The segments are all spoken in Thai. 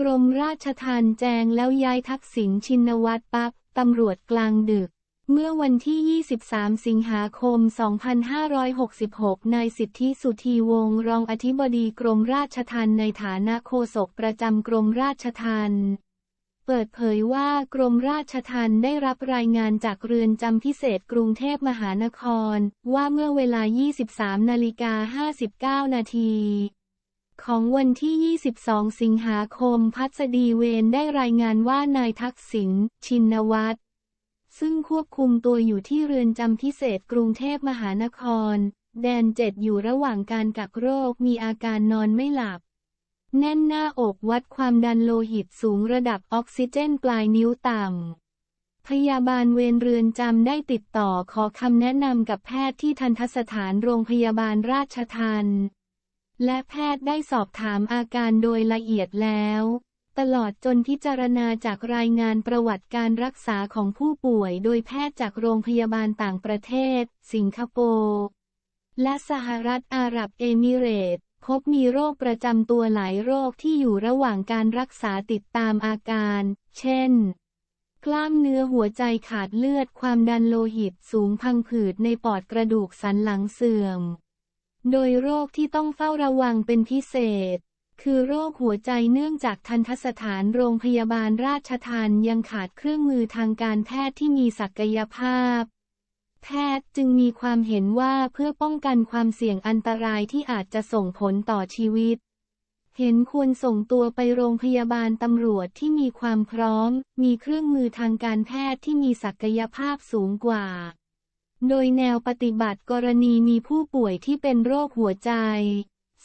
กรมราชทัณฑ์แจงแล้วย้ายทักษิณชินวัตรปักตำรวจกลางดึก เมื่อวันที่ 23 สิงหาคม 2566 นายสิทธิสุธีวงศ์รองอธิบดีกรมราชทัณฑ์ในฐานะโฆษกประจำกรมราชทัณฑ์เปิดเผยว่ากรมราชทัณฑ์ได้รับรายงานจากเรือนจำพิเศษกรุงเทพมหานคร ว่าเมื่อเวลา 23 นาฬิกา 59 นาที ของวันที่ 22 สิงหาคม พัสดีเวนได้รายงานว่านายทักษิณ ชินวัตร ซึ่งควบคุมตัวอยู่ที่เรือนจำพิเศษกรุงเทพมหานคร แดนเจ็ดอยู่ระหว่างการกักโรคมีอาการนอนไม่หลับ แน่นหน้าอกวัดความดันโลหิตสูงระดับออกซิเจนปลายนิ้วต่ำพยาบาลเวรเรือนจำได้ติดต่อขอคำแนะนำกับแพทย์ที่ทันทสถานโรงพยาบาลราชทัน และแพทย์ได้สอบถามอาการโดยละเอียดแล้ว ตลอดจนพิจารณาจากรายงานประวัติการรักษาของผู้ป่วยโดยแพทย์จากโรงพยาบาลต่างประเทศ สิงคโปร์และสหรัฐอาหรับเอมิเรตส์พบมีโรคประจำตัวหลายโรคที่อยู่ระหว่างการรักษาติดตามอาการ เช่น กล้ามเนื้อหัวใจขาดเลือดความดันโลหิตสูงพังผืดในปอดกระดูกสันหลังเสื่อม โดยโรคที่ต้องเฝ้าระวังเป็นพิเศษ คือโรคหัวใจเนื่องจากทันทสถานโรงพยาบาลราชทันยังขาดเครื่องมือทางการแพทย์ที่มีศักยภาพ แพทย์จึงมีความเห็นว่าเพื่อป้องกันความเสี่ยงอันตรายที่อาจจะส่งผลต่อชีวิต เห็นควรส่งตัวไปโรงพยาบาลตำรวจที่มีความพร้อม มีเครื่องมือทางการแพทย์ที่มีศักยภาพสูงกว่า โดยแนวปฏิบัติกรณีมีผู้ป่วยที่เป็นโรคหัวใจ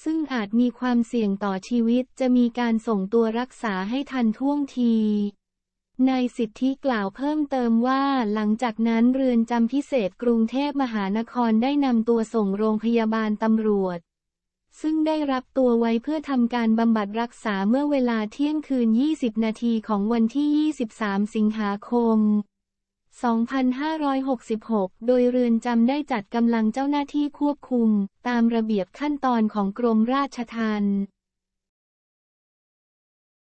ซึ่งอาจมีความเสี่ยงต่อชีวิตจะมีการส่งตัวรักษาให้ทันท่วงทีนายสิทธิกล่าวเพิ่มเติมว่าหลังจากนั้นเรือนจำพิเศษกรุงเทพมหานครได้นำตัวส่งโรงพยาบาลตำรวจ ซึ่งได้รับตัวไว้เพื่อทำการบำบัดรักษาเมื่อเวลาเที่ยงคืน 20 นาทีของวันที่ 23 สิงหาคม 2566 โดยเรือนจำได้จัดกำลังเจ้าหน้าที่ควบคุม ตามระเบียบขั้นตอนของกรมราชทัณฑ์